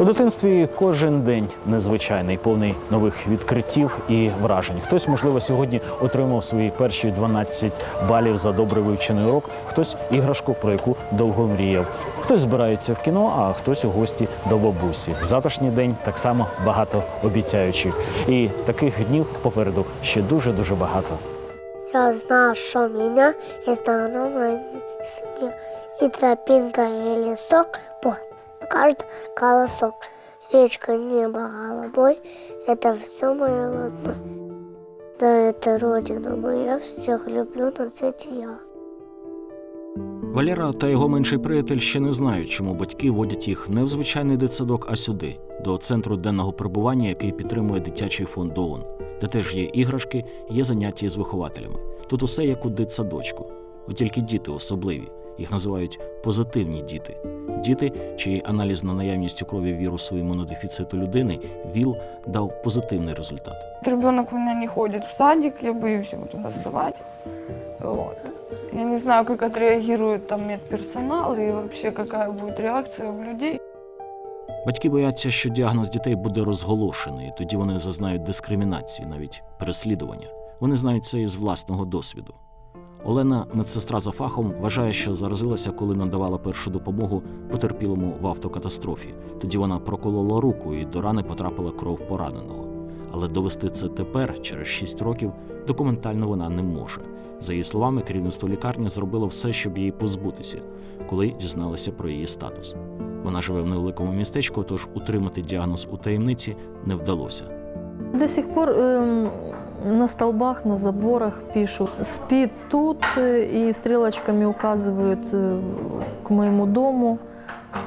У дитинстві кожен день незвичайний, повний нових відкриттів і вражень. Хтось, можливо, сьогодні отримав свої перші 12 балів за добре вивчений урок, хтось іграшку, про яку довго мріяв. Хтось збирається в кіно, а хтось у гості до бабусі. Завтрашній день так само багато обіцяючих. І таких днів попереду ще дуже дуже багато. Я знаю, меня есть давно вредный семья. И тропинка, и лесок, каждый колосок. Речка, небо голубой, это все мое родное. Да, это родина моя, всех люблю на свете я. Валера та його менший приятель ще не знають, чому батьки водять їх не в звичайний дитсадок, а сюди, до центру денного перебування, який підтримує дитячий фонд ООН, де теж є іграшки, є заняття з вихователями. Тут усе як у дитсадочку. От тільки діти особливі. Їх називають позитивні діти. Діти, чиї аналіз на наявність у крові вірусу імунодефіциту людини ВІЛ дав позитивний результат. Ребенок у меня не ходит в садик, я боюсь его туда сдавать. Вот. Я не знаю, как отреагирует там медперсонал и вообще какая будет реакция у людей. Батьки бояться, що діагноз дітей буде розголошений, і тоді вони зазнають дискримінації, навіть переслідування. Вони знають це із власного досвіду. Олена, медсестра за фахом, вважає, що заразилася, коли надавала першу допомогу потерпілому в автокатастрофі. Тоді вона проколола руку і до рани потрапила кров пораненого. Але довести це тепер, через 6 років, документально вона не може. За її словами, керівництво лікарні зробило все, щоб її позбутися, коли дізналися про її статус. Вона живе в невеликому містечку, тож утримати діагноз у таємниці не вдалося. До сих пор эм, на столбах, на заборах пишут «спит тут» э, и стрелочками указывают э, к моему дому.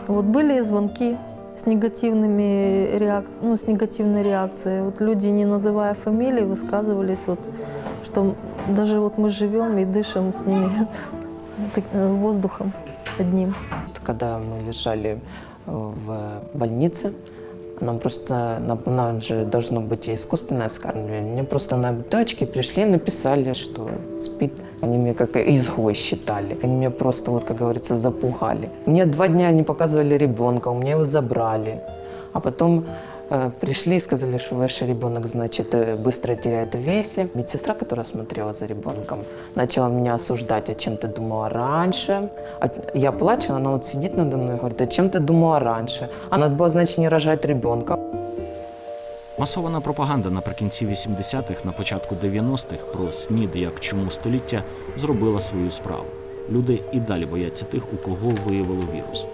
Вот были звонки с негативными реак... ну, с негативной реакцией. Вот люди, не называя фамилии, высказывались, вот, что даже вот мы живем и дышим с ними так, э, воздухом одним. Вот Когда мы лежали э, в больнице, нам просто, нам, нам же должно быть и искусственное скармливание. Мне просто на бутылочке пришли и написали, что спит. Они меня как изгой считали. Они меня просто, вот как говорится, запугали. Мне два дня не показывали ребенка, у меня его забрали. А потом э, пришли и сказали, что ваш ребенок, значит, э, быстро теряет в весе. Медсестра, которая смотрела за ребенком, начала меня осуждать, о чем ты думала раньше. А Я плачу, она вот сидит надо мной и говорит, о чем ты думала раньше? А надо было, значит, не рожать ребенка. Масована пропаганда наприкінці 80-х, на початку 90-х про СНІД як чому століття зробила свою справу. Люди і далі бояться тих, у кого виявило вірус.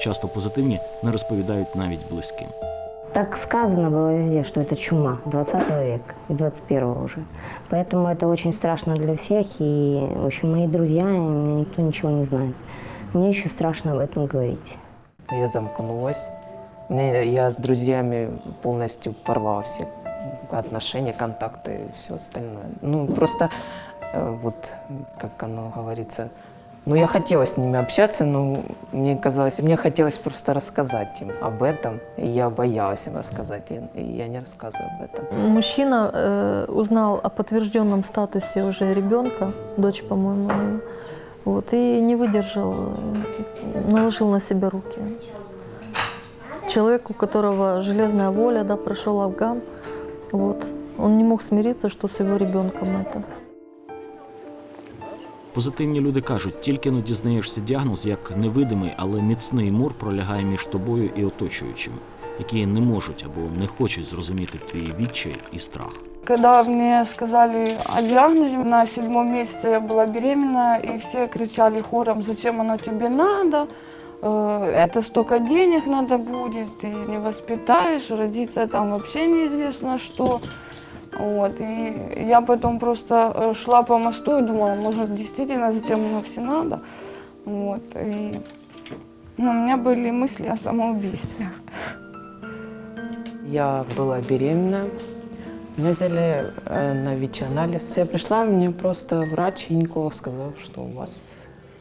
Часто позитивні не розповідають навіть близьким. Так сказано было везде, что это чума 20 века и 21 уже. Поэтому это очень страшно для всех. И, в общем, мои друзья, и мне никто ничего не знает. Мне еще страшно об этом говорить. Я замкнулась. Мне, я с друзьями полностью порвала все отношения, контакты и все остальное. Ну, просто э, вот, как оно говорится, ну, я хотела с ними общаться, но мне казалось, мне хотелось просто рассказать им об этом, и я боялась им рассказать, и, я не рассказываю об этом. Мужчина э, узнал о подтвержденном статусе уже ребенка, дочь, по-моему, вот, и не выдержал, э, наложил на себя руки. Человек, у которого железная воля, да, прошел Афган, вот, он не мог смириться, что с его ребенком это. Позитивні люди кажуть, тільки но дізнаєшся діагноз як невидимий, але міцний мур пролягає між тобою і оточуючими, які не можуть або не хочуть зрозуміти твій відчай і страх. Когда мне сказали о диагнозе, на седьмом месяце я была беременна, и все кричали хором, зачем оно тебе надо, Э, это столько денег надо будет, ты не воспитаешь, родиться там вообще неизвестно что. Вот, и я потом просто э, шла по мосту и думала, может, действительно, зачем оно все надо. Вот, и ну, у меня были мысли о самоубийстве. Я была беременна. Меня взяли э, на ВИЧ-анализ. Я пришла, мне просто врач Инько сказал, что у вас,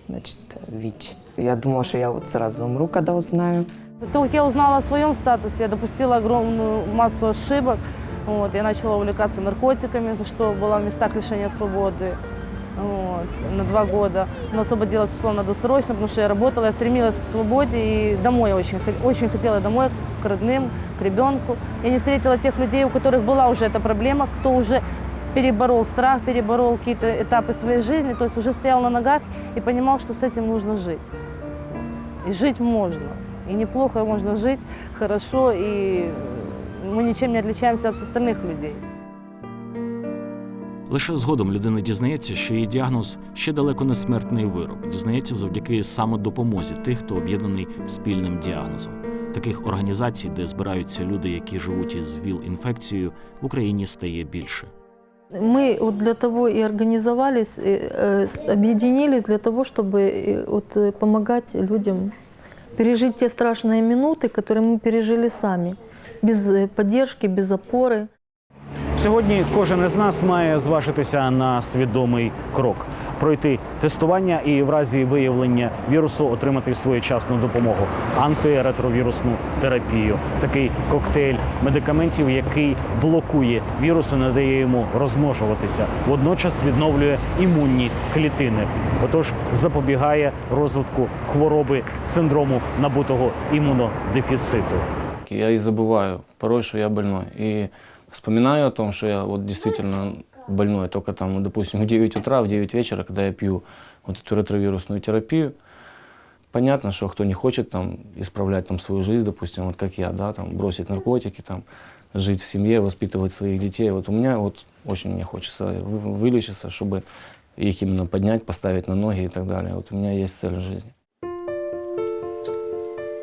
значит, ВИЧ. Я думала, что я вот сразу умру, когда узнаю. После того, как я узнала о своем статусе, я допустила огромную массу ошибок. Вот, я начала увлекаться наркотиками, за что была в местах лишения свободы. вот, на два года. Но освободилась условно досрочно, потому что я работала, я стремилась к свободе и домой я очень, хо- очень хотела домой, к родным, к ребенку. Я не встретила тех людей, у которых была уже эта проблема, кто уже переборол страх, переборол какие-то этапы своей жизни, то есть уже стоял на ногах и понимал, что с этим нужно жить. И жить можно. И неплохо можно жить, хорошо, и мы ничем не отличаемся от остальных людей. Лише згодом людина дізнається, що її діагноз ще далеко не смертний вирок. Дізнається завдяки самодопомозі тих, хто об'єднаний спільним діагнозом. Таких організацій, де збираються люди, які живуть із ВІЛ-інфекцією, в Україні стає більше. Мы вот для того и организовались, э, э, с- объединились для того, чтобы э, вот, э, помогать людям пережить те страшные минуты, которые мы пережили сами, без э, поддержки, без опоры. Сьогодні кожен із нас має зважитися на свідомий крок, пройти тестування і в разі виявлення вірусу отримати своєчасну допомогу, антиретровірусну терапію, такий коктейль медикаментів, який блокує вірус і не йому розмножуватися, водночас відновлює імунні клітини. Отож запобігає розвитку хвороби синдрому набутого імунодефіциту. Я и забываю порой, что я больной. И вспоминаю о том, что я вот действительно больной только там, допустим, в 9 утра, в 9 вечера, когда я пью вот эту ретровирусную терапию. Понятно, что кто не хочет там исправлять там свою жизнь, допустим, вот как я, да, там бросить наркотики, там жить в семье, воспитывать своих детей. Вот у меня вот очень мне хочется вы- вылечиться, чтобы их именно поднять, поставить на ноги и так далее. Вот у меня есть цель в жизни.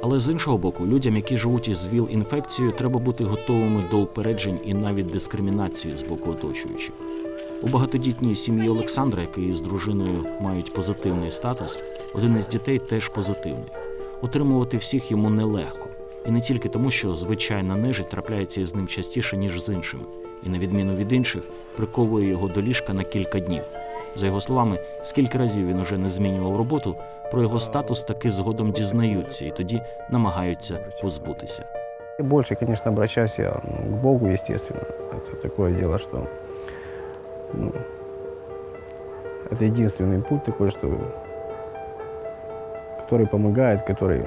Але з іншого боку, людям, які живуть із ВІЛ-інфекцією, треба бути готовими до упереджень і навіть дискримінації з боку оточуючих. У багатодітній сім'ї Олександра, який з дружиною мають позитивний статус, один із дітей теж позитивний. Утримувати всіх йому нелегко. І не тільки тому, що звичайна нежить трапляється із ним частіше, ніж з іншими, і, на відміну від інших, приковує його до ліжка на кілька днів. За його словами, скільки разів він уже не змінював роботу, про його статус таки згодом дізнаються і тоді намагаються позбутися. И Больше, конечно, обращаюсь я ну, к Богу, естественно. Это такое дело, что ну, это единственный путь такой, что который помогает, который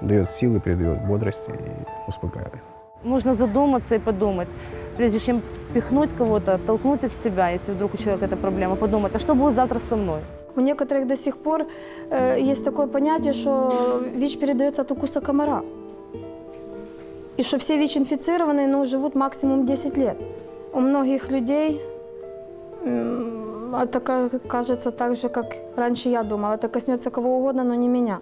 дает силы, придает бодрости и успокаивает. Нужно задуматься и подумать, прежде чем пихнуть кого-то, толкнуть от себя, если вдруг у человека эта проблема, подумать, а что будет завтра со мной? У некоторых до сих пор э, есть такое понятие, что ВИЧ передается от укуса комара. И что все ВИЧ-инфицированные ну, живут максимум 10 лет. У многих людей м, это ка- кажется так же, как раньше я думала. Это коснется кого угодно, но не меня.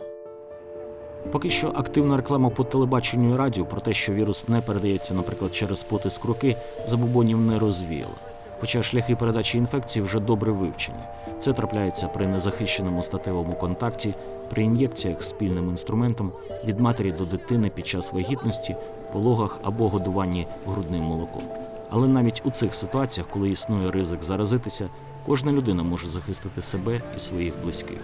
Поки що активна реклама по телебаченню і радіо про те, що вірус не передається, наприклад, через потиск руки, забубонів не розвіяла. Хоча шляхи передачі інфекції вже добре вивчені. Це трапляється при незахищеному статевому контакті, при ін'єкціях спільним інструментом від матері до дитини під час вагітності, пологах або годуванні грудним молоком. Але навіть у цих ситуаціях, коли існує ризик заразитися, кожна людина може захистити себе і своїх близьких.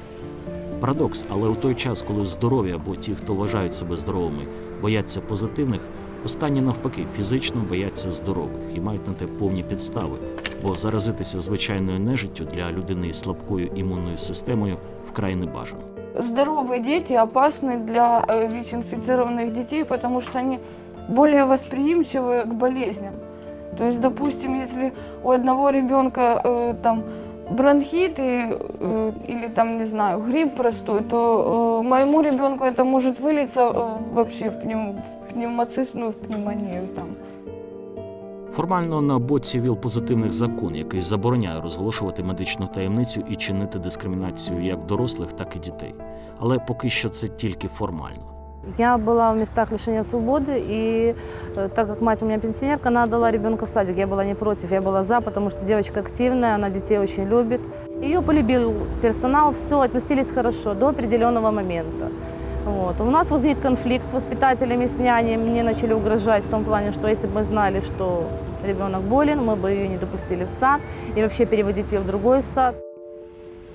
Парадокс, але у той час, коли здорові або ті, хто вважають себе здоровими, бояться позитивних, останні навпаки фізично бояться здорових і мають на те повні підстави, бо заразитися звичайною нежиттю для людини із слабкою імунною системою вкрай не бажано. Здоровые дети опасны для э, ВИЧ-инфицированных детей, потому что они более восприимчивы к болезням. То есть, допустим, если у одного ребенка э, там бронхит и, э, или там, не знаю, грипп простой, то э, моему ребенку это может вылиться э, вообще в, пнев, в пневмоцистную, ну, в пневмонию там. Формально на боці ВІЛ-позитивних закон, який забороняє розголошувати медичну таємницю і чинити дискримінацію як дорослих, так і дітей. Але поки що це тільки формально. Я была в местах лишения свободы, и э, так как мать у меня пенсионерка, она отдала ребенка в садик. Я была не против, я была за, потому что девочка активная, она детей очень любит. Ее полюбил персонал, все, относились хорошо до определенного момента. Вот. У нас возник конфликт с воспитателями, с няней. Мне начали угрожать в том плане, что если бы мы знали, что ребенок болен, мы бы ее не допустили в сад и вообще переводить ее в другой сад.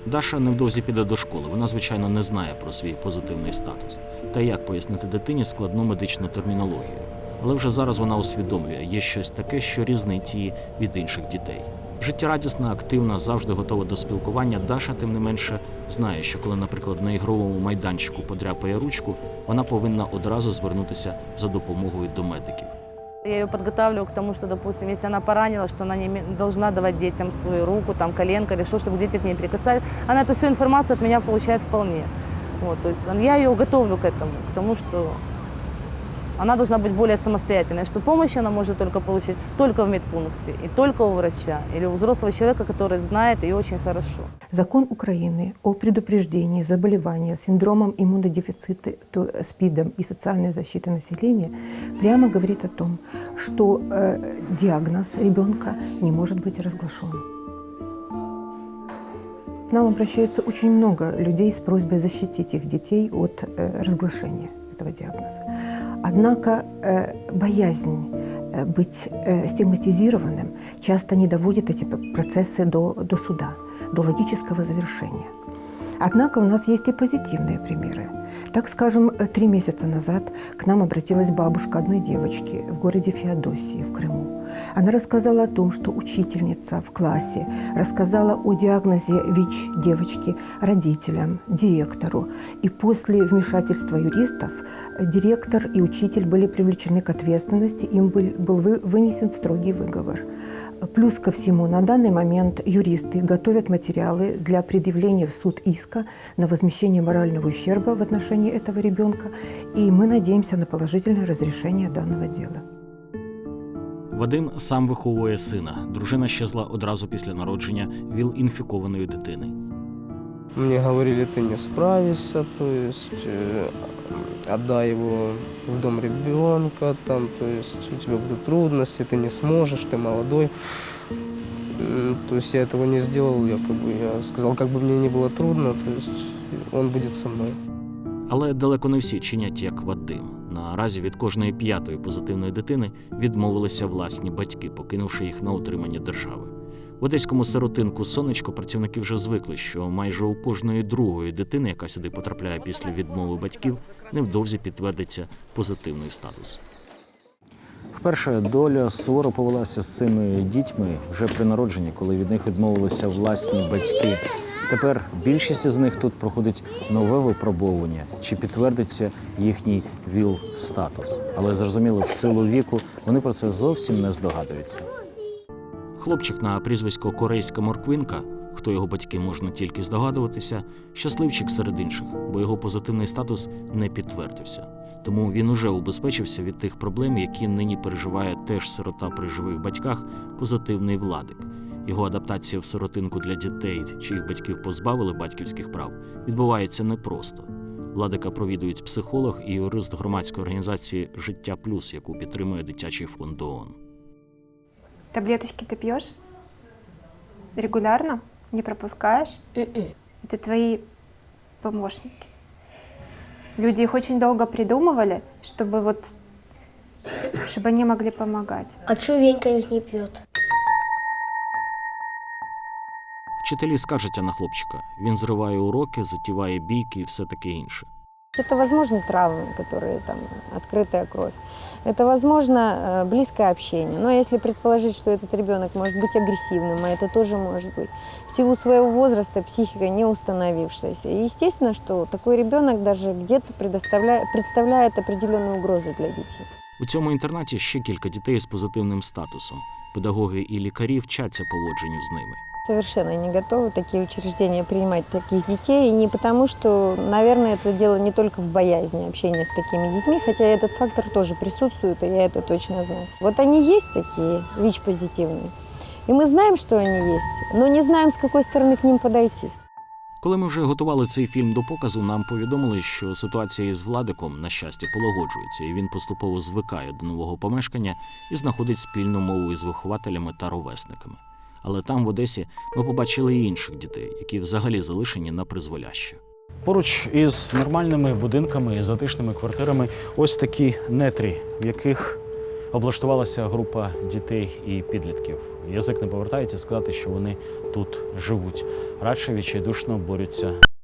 Даша невдовзі піде до школи. Вона, звичайно, не знає про свій позитивний статус та як пояснити дитині складну медичну термінологію. Але вже зараз вона усвідомлює, є щось таке, що різнить її від інших дітей. Життєрадісна, активна, завжди готова до спілкування. Даша, тим не менше, знає, що коли, наприклад, на ігровому майданчику подряпає ручку, вона повинна одразу звернутися за допомогою до медиків. Я ее подготавливаю к тому, что, допустим, если она поранила, что она не име- должна давать детям свою руку, там, коленка или что, чтобы дети к ней прикасались. Она эту всю информацию от меня получает вполне. Вот, то есть я ее готовлю к этому, к тому, что она должна быть более самостоятельной, что помощь она может только получить только в медпункте и только у врача или у взрослого человека, который знает ее очень хорошо. Закон Украины о предупреждении заболевания синдромом иммунодефицита, то СПИДом и социальной защиты населения прямо говорит о том, что э, диагноз ребенка не может быть разглашен. К нам обращается очень много людей с просьбой защитить их детей от э, разглашения этого диагноза. Однако э, боязнь э, быть э, стигматизированным часто не доводит эти п- процессы до, до суда, до логического завершения. Однако у нас есть и позитивные примеры. Так, скажем, э, три месяца назад к нам обратилась бабушка одной девочки в городе Феодосии в Крыму. Она рассказала о том, что учительница в классе рассказала о диагнозе ВИЧ девочки родителям, директору. И после вмешательства юристов э, директор и учитель были привлечены к ответственности, им был, был вы- вынесен строгий выговор. Плюс ко всему, на данный момент юристы готовят материалы для предъявления в суд иска на возмещение морального ущерба в отношении этого ребенка, и мы надеемся на положительное разрешение данного дела. Вадим сам виховує сина. Дружина щезла одразу після народження ВІЛ-інфікованої дитини. Мне говорили, ты не справишься, то есть э, отдай его в дом ребенка, там, то есть у тебя будут трудности, ты не сможешь, ты молодой. М, То есть я этого не сделал, якобы я сказал, как бы мне не было трудно, то есть он будет со мной. Але далеко не всі чинять як Вадим. Наразі від кожної п'ятої позитивної дитини відмовилися власні батьки, покинувши їх на утримання держави. В одеському сиротинку сонечко працівники вже звикли, що майже у кожної другої дитини, яка сюди потрапляє після відмови батьків, невдовзі підтвердиться позитивний статус. Вперше доля суворо повелася з цими дітьми вже при народженні, коли від них відмовилися власні батьки. Тепер більшість із них тут проходить нове випробовування, чи підтвердиться їхній ВІЛ-статус. Але зрозуміло, в силу віку вони про це зовсім не здогадуються. Хлопчик на прізвисько Корейська морквинка, хто його батьки можна тільки здогадуватися, щасливчик серед інших, бо його позитивний статус не підтвердився. Тому він уже убезпечився від тих проблем, які нині переживає теж сирота при живих батьках, позитивний владик. Його адаптація в сиротинку для дітей, чиїх батьків позбавили батьківських прав, відбувається непросто. Владика провідують психолог і юрист громадської організації Життя Плюс, яку підтримує дитячий фонд ООН. Таблеточки ты пьешь? Регулярно? Не пропускаешь? Это твои помощники. Люди их очень долго придумывали, чтобы вот, чтобы они могли помогать. А чё Венька их не пьет? Вчителі скаржаться на хлопчика. Він зриває уроки, затіває бійки і все таке інше. Это, возможно, травмы, которые там, открытая кровь. Это, возможно, э, близкое общение. Но если предположить, что этот ребенок может быть агрессивным, а это тоже может быть, в силу своего возраста психика не установившаяся. И естественно, что такой ребенок даже где-то предоставляет, представляет определенную угрозу для детей. У цьому інтернаті ще кілька дітей з позитивним статусом. Педагоги і лікарі вчаться поводженню з ними. Совершенно не готовы такие учреждения принимать таких детей. И не потому, что, наверное, это дело не только в боязни общения с такими детьми, хотя этот фактор тоже присутствует, и я это точно знаю. Вот они есть такие, ВИЧ-позитивные. И мы знаем, что они есть, но не знаем, с какой стороны к ним подойти. Коли ми вже готували цей фільм до показу, нам повідомили, що ситуація із Владиком, на щастя, полагоджується, і він поступово звикає до нового помешкання і знаходить спільну мову із вихователями та ровесниками. Але там, в Одесі, ми побачили і інших дітей, які взагалі залишені на призволяще. Поруч із нормальними будинками і затишними квартирами ось такі нетрі, в яких облаштувалася група дітей і підлітків. Язик не повертається сказати, що вони тут живуть. Радше відчайдушно борються